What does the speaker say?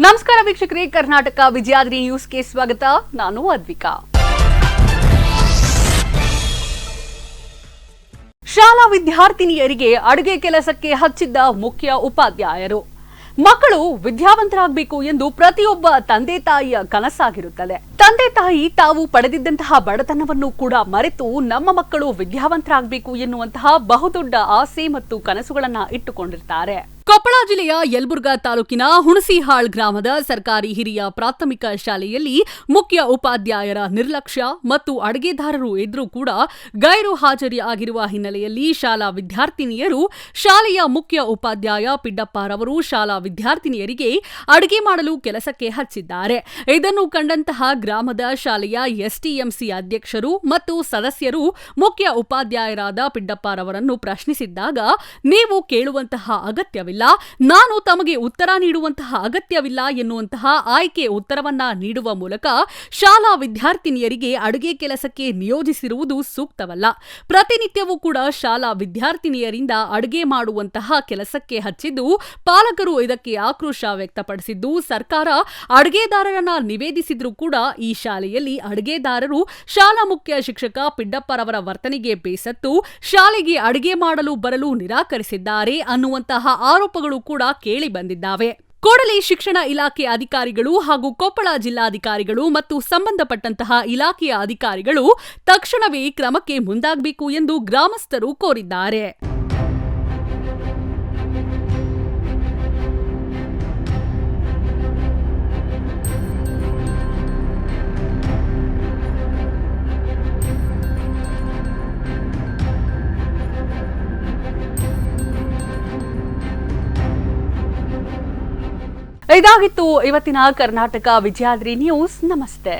ನಮಸ್ಕಾರ ವೀಕ್ಷಕರೇ, ಕರ್ನಾಟಕ ವಿಜಯಾದ್ರಿ ನ್ಯೂಸ್ಗೆ ಸ್ವಾಗತ. ನಾನು ಅದ್ವಿಕಾ. ಶಾಲಾ ವಿದ್ಯಾರ್ಥಿನಿಯರಿಗೆ ಅಡುಗೆ ಕೆಲಸಕ್ಕೆ ಹಚ್ಚಿದ್ದ ಮುಖ್ಯ ಉಪಾಧ್ಯಾಯರು. ಮಕ್ಕಳು ವಿದ್ಯಾವಂತರಾಗಬೇಕು ಎಂದು ಪ್ರತಿಯೊಬ್ಬ ತಂದೆ ತಾಯಿಯ ಕನಸಾಗಿರುತ್ತದೆ. ತಂದೆ ತಾಯಿ ತಾವು ಪಡೆದಿದ್ದಂತಹ ಬಡತನವನ್ನು ಕೂಡ ಮರೆತು ನಮ್ಮ ಮಕ್ಕಳು ವಿದ್ಯಾವಂತರಾಗಬೇಕು ಎನ್ನುವಂತಹ ಬಹುದೊಡ್ಡ ಆಸೆ ಮತ್ತು ಕನಸುಗಳನ್ನ ಇಟ್ಟುಕೊಂಡಿರ್ತಾರೆ. ಕೊಪ್ಪಳ ಜಿಲ್ಲೆಯ ಯಲ್ಬುರ್ಗಾ ತಾಲೂಕಿನ ಹುಣಸಿಹಾಳ್ ಗ್ರಾಮದ ಸರ್ಕಾರಿ ಹಿರಿಯ ಪ್ರಾಥಮಿಕ ಶಾಲೆಯಲ್ಲಿ ಮುಖ್ಯ ಉಪಾಧ್ಯಾಯರ ನಿರ್ಲಕ್ಷ್ಯ ಮತ್ತು ಅಡುಗೆದಾರರು ಎದುರು ಕೂಡ ಗೈರು ಹಾಜರಿ ಆಗಿರುವ ಹಿನ್ನೆಲೆಯಲ್ಲಿ ಶಾಲಾ ವಿದ್ಯಾರ್ಥಿನಿಯರು ಶಾಲೆಯ ಮುಖ್ಯ ಉಪಾಧ್ಯಾಯ ಪಿಡ್ಡಪ್ಪರವರು ಶಾಲಾ ವಿದ್ಯಾರ್ಥಿನಿಯರಿಗೆ ಅಡುಗೆ ಮಾಡಲು ಕೆಲಸಕ್ಕೆ ಹಚ್ಚಿದ್ದಾರೆ. ಇದನ್ನು ಕಂಡಂತಹ ಗ್ರಾಮದ ಶಾಲೆಯ ಎಸ್ಟಿಎಂಸಿ ಅಧ್ಯಕ್ಷರು ಮತ್ತು ಸದಸ್ಯರು ಮುಖ್ಯ ಉಪಾಧ್ಯಾಯರಾದ ಪಿಡ್ಡಪ್ಪರವರನ್ನು ಪ್ರಶ್ನಿಸಿದ್ದಾಗ, ನೀವು ಕೇಳುವಂತಹ ಅಗತ್ಯವಿಲ್ಲ ನಾನು ತಮಗೆ ಉತ್ತರ ನೀಡುವಂತಹ ಅಗತ್ಯವಿಲ್ಲ ಎನ್ನುವಂತಹ ಆಯ್ಕೆ ಉತ್ತರವನ್ನ ನೀಡುವ ಮೂಲಕ ಶಾಲಾ ವಿದ್ಯಾರ್ಥಿನಿಯರಿಗೆ ಅಡುಗೆ ಕೆಲಸಕ್ಕೆ ನಿಯೋಜಿಸಿರುವುದು ಸೂಕ್ತವಲ್ಲ. ಪ್ರತಿನಿತ್ಯವೂ ಕೂಡ ಶಾಲಾ ವಿದ್ಯಾರ್ಥಿನಿಯರಿಂದ ಅಡುಗೆ ಮಾಡುವಂತಹ ಕೆಲಸಕ್ಕೆ ಹಚ್ಚಿದ್ದು, ಪಾಲಕರು ಇದಕ್ಕೆ ಆಕ್ರೋಶ ವ್ಯಕ್ತಪಡಿಸಿದ್ದು, ಸರ್ಕಾರ ಅಡುಗೆದಾರರನ್ನ ನಿವೇದಿಸಿದ್ರೂ ಕೂಡ ಈ ಶಾಲೆಯಲ್ಲಿ ಅಡುಗೆದಾರರು ಶಾಲಾ ಮುಖ್ಯ ಶಿಕ್ಷಕ ಪಿಡ್ಡಪ್ಪರವರ ವರ್ತನೆಗೆ ಬೇಸತ್ತು, ಶಾಲೆಗೆ ಅಡುಗೆ ಮಾಡಲು ಬರಲು ನಿರಾಕರಿಸಿದ್ದಾರೆ ಅನ್ನುವಂತಹ ಆರೋಪಗಳು ಕೂಡ ಕೇಳಿ ಬಂದಿದ್ದಾವೆ. ಕೂಡಲೇ ಶಿಕ್ಷಣ ಇಲಾಖೆ ಅಧಿಕಾರಿಗಳು ಹಾಗೂ ಕೊಪ್ಪಳ ಜಿಲ್ಲಾಧಿಕಾರಿಗಳು ಮತ್ತು ಸಂಬಂಧಪಟ್ಟಂತಹ ಇಲಾಖೆಯ ಅಧಿಕಾರಿಗಳು ತಕ್ಷಣವೇ ಕ್ರಮಕ್ಕೆ ಮುಂದಾಗಬೇಕು ಎಂದು ಗ್ರಾಮಸ್ಥರು ಕೋರಿದ್ದಾರೆ. ಇದಾಗಿತ್ತು ಇವತ್ತಿನ ಕರ್ನಾಟಕ ವಿಜಯಾದ್ರಿ ನ್ಯೂಸ್ ನಮಸ್ತೆ.